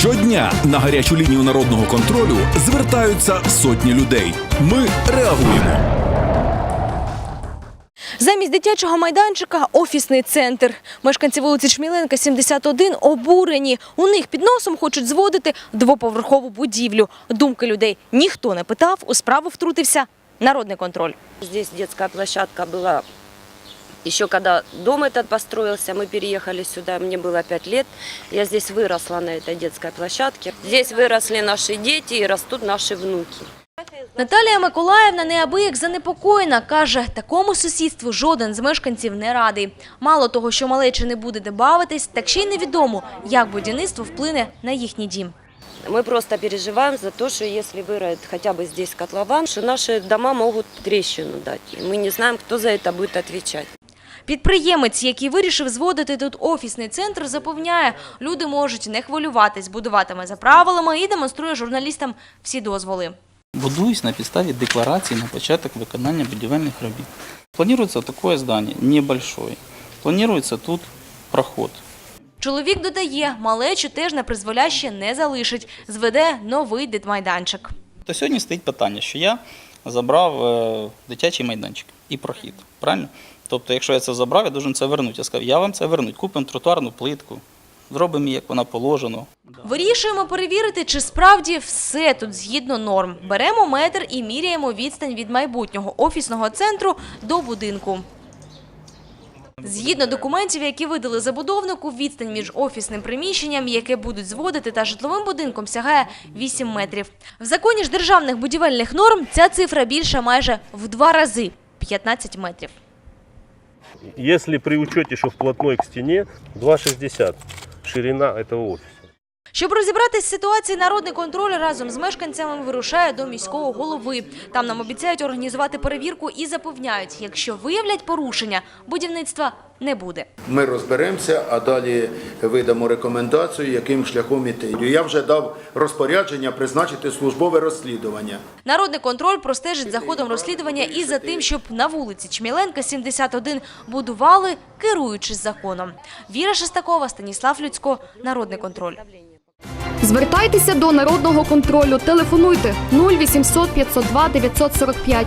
Щодня на гарячу лінію народного контролю звертаються сотні людей. Ми реагуємо. Замість дитячого майданчика офісний центр. Мешканці вулиці Чміленка, 71 обурені. У них під носом хочуть зводити двоповерхову будівлю. Думки людей ніхто не питав, у справу втрутився народний контроль. Здесь детская площадка была еще когда дом этот построился, мы переехали сюда, мне было 5 лет. Я здесь выросла на этой детской площадке. Здесь выросли наши дети и растут наши внуки. Наталія Миколаївна неабияк занепокоєна. Каже, такому сусідству жоден з мешканців не радий. Мало того, що малечі не буде де бавитись, так ще й невідомо, як будівництво вплине на їхній дім. Мы просто переживаем за то, что если выроет хотя бы здесь котлован, что наши дома могут трещину дать. И мы не знаем, кто за это будет отвечать. Підприємець, який вирішив зводити тут офісний центр, запевняє, люди можуть не хвилюватись, будуватиме за правилами і демонструє журналістам всі дозволи. Будуюсь на підставі декларації на початок виконання будівельних робіт. Планується таке здання, небольшое. Планується тут проход. Чоловік додає, малечу теж на призволяще не залишить, зведе новий дитмайданчик. То сьогодні стоїть питання, що я забрав е, дитячий майданчик і прохід. Правильно? Тобто, якщо я це забрав, я должен це вернути. Я сказав, я вам це вернуть. Купимо тротуарну плитку, зробимо її, як вона положено. Вирішуємо перевірити, чи справді все тут згідно норм. Беремо метр і міряємо відстань від майбутнього офісного центру до будинку. Згідно документів, які видали забудовнику, відстань між офісним приміщенням, яке будуть зводити, та житловим будинком сягає 8 метрів. В законі ж державних будівельних норм ця цифра більша майже в два рази – 15 метрів. Если при учете, что вплотной к стене 2,60 ширина этого офиса. Щоб розібратись з ситуацією, народний контроль разом з мешканцями вирушає до міського голови. Там нам обіцяють організувати перевірку і запевняють, якщо виявлять порушення, будівництва не буде. Ми розберемося, а далі видамо рекомендацію, яким шляхом іти. Я вже дав розпорядження призначити службове розслідування. Народний контроль простежить за ходом розслідування і за тим, щоб на вулиці Чміленка, 71, будували, керуючись законом. Віра Шестакова, Станіслав Люцько, Народний контроль. Звертайтеся до народного контролю. Телефонуйте 0800 502 945.